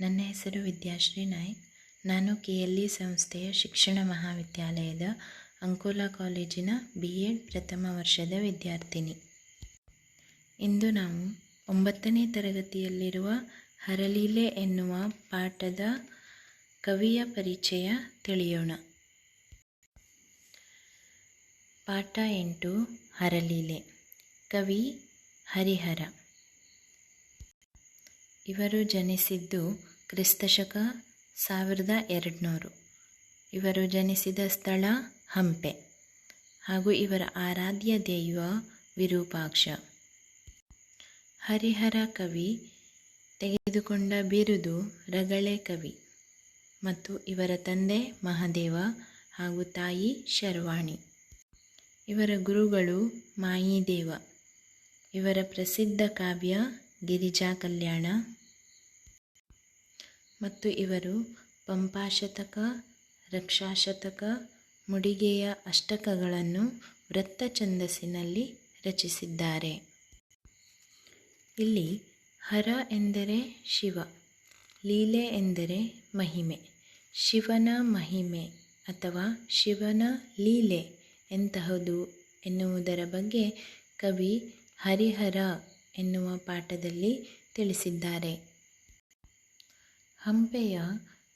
ನನ್ನ ಹೆಸರು ವಿದ್ಯಾಶ್ರೀ ನಾಯ್ಕ್. ನಾನು ಕೆ ಎಲ್ ಇ ಸಂಸ್ಥೆಯ ಶಿಕ್ಷಣ ಮಹಾವಿದ್ಯಾಲಯದ ಅಂಕೋಲಾ ಕಾಲೇಜಿನ ಬಿ ಎಡ್ ಪ್ರಥಮ ವರ್ಷದ ವಿದ್ಯಾರ್ಥಿನಿ. ಇಂದು ನಾವು ಒಂಬತ್ತನೇ ತರಗತಿಯಲ್ಲಿರುವ ಹರಲೀಲೆ ಎನ್ನುವ ಪಾಠದ ಕವಿಯ ಪರಿಚಯ ತಿಳಿಯೋಣ. ಪಾಠ ಎಂಟು ಹರಲೀಲೆ. ಕವಿ ಹರಿಹರ. ಇವರು ಜನಿಸಿದ್ದು ಕ್ರಿಸ್ತಶಕ ಸಾವಿರದ ಎರಡುನೂರು. ಇವರು ಜನಿಸಿದ ಸ್ಥಳ ಹಂಪೆ ಹಾಗೂ ಇವರ ಆರಾಧ್ಯ ದೈವ ವಿರೂಪಾಕ್ಷ. ಹರಿಹರ ಕವಿ ತೆಗೆದುಕೊಂಡ ಬಿರುದು ರಗಳೆ ಕವಿ ಮತ್ತು ಇವರ ತಂದೆ ಮಹಾದೇವ ಹಾಗೂ ತಾಯಿ ಶರ್ವಾಣಿ. ಇವರ ಗುರುಗಳು ಮಾಯಿದೇವ. ಇವರ ಪ್ರಸಿದ್ಧ ಕಾವ್ಯ ಗಿರಿಜಾ ಕಲ್ಯಾಣ. ಮತ್ತು ಇವರು ಪಂಪಾಶತಕ, ರಕ್ಷಾಶತಕ, ಮುಡಿಗೆಯ ಅಷ್ಟಕಗಳನ್ನು ವೃತ್ತ ಛಂದಸ್ಸಿನಲ್ಲಿ ರಚಿಸಿದ್ದಾರೆ. ಇಲ್ಲಿ ಹರ ಎಂದರೆ ಶಿವ, ಲೀಲೆ ಎಂದರೆ ಮಹಿಮೆ, ಶಿವನ ಮಹಿಮೆ ಅಥವಾ ಶಿವನ ಲೀಲೆ ಎಂತಹದು ಎನ್ನುವುದರ ಬಗ್ಗೆ ಕವಿ ಹರಿಹರ ಎನ್ನುವ ಪಾಠದಲ್ಲಿ ತಿಳಿಸಿದ್ದಾರೆ. ಹಂಪೆಯ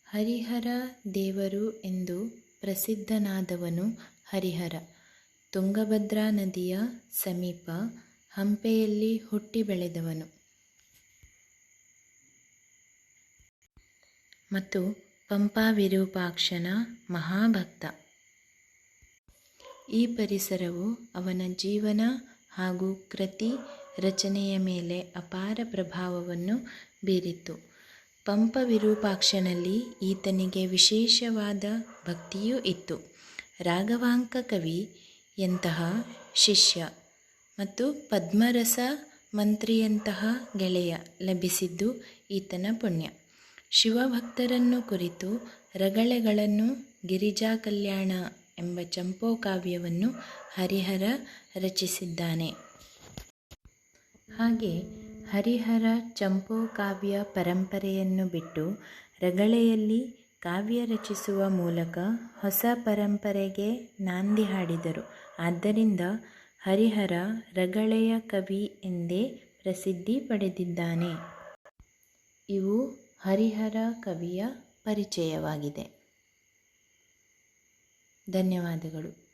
ಹರಿಹರ ದೇವರು ಎಂದು ಪ್ರಸಿದ್ಧನಾದವನು ಹರಿಹರ. ತುಂಗಭದ್ರಾ ನದಿಯ ಸಮೀಪ ಹಂಪೆಯಲ್ಲಿ ಹುಟ್ಟಿ ಬೆಳೆದವನು. ಮತ್ತು ಪಂಪಾ ವಿರೂಪಾಕ್ಷನ ಮಹಾಭಕ್ತ. ಈ ಪರಿಸರವು ಅವನ ಜೀವನ ಹಾಗೂ ಕೃತಿ ರಚನೆಯ ಮೇಲೆ ಅಪಾರ ಪ್ರಭಾವವನ್ನು ಬೀರಿತು. ಪಂಪ ವಿರೂಪಾಕ್ಷನಲ್ಲಿ ಈತನಿಗೆ ವಿಶೇಷವಾದ ಭಕ್ತಿಯೂ ಇತ್ತು. ರಾಘವಾಂಕ ಕವಿ ಎಂತಹ ಶಿಷ್ಯ ಮತ್ತು ಪದ್ಮರಸ ಮಂತ್ರಿಯಂತಹ ಗೆಳೆಯ ಲಭಿಸಿದ್ದು ಈತನ ಪುಣ್ಯ. ಶಿವಭಕ್ತರನ್ನು ಕುರಿತು ರಗಳೆಗಳನ್ನು ಗಿರಿಜಾ ಕಲ್ಯಾಣ ಎಂಬ ಚಂಪೋ ಕಾವ್ಯವನ್ನು ಹರಿಹರ ರಚಿಸಿದ್ದಾನೆ. ಹಾಗೆ ಹರಿಹರ ಚಂಪೋಕಾವ್ಯ ಪರಂಪರೆಯನ್ನು ಬಿಟ್ಟು ರಗಳೆಯಲ್ಲಿ ಕಾವ್ಯ ರಚಿಸುವ ಮೂಲಕ ಹೊಸ ಪರಂಪರೆಗೆ ನಾಂದಿ ಹಾಡಿದರು. ಆದ್ದರಿಂದ ಹರಿಹರ ರಗಳೆಯ ಕವಿ ಎಂದೇ ಪ್ರಸಿದ್ಧಿ ಪಡೆದಿದ್ದಾನೆ. ಇವು ಹರಿಹರ ಕವಿಯ ಪರಿಚಯವಾಗಿದೆ. ಧನ್ಯವಾದಗಳು.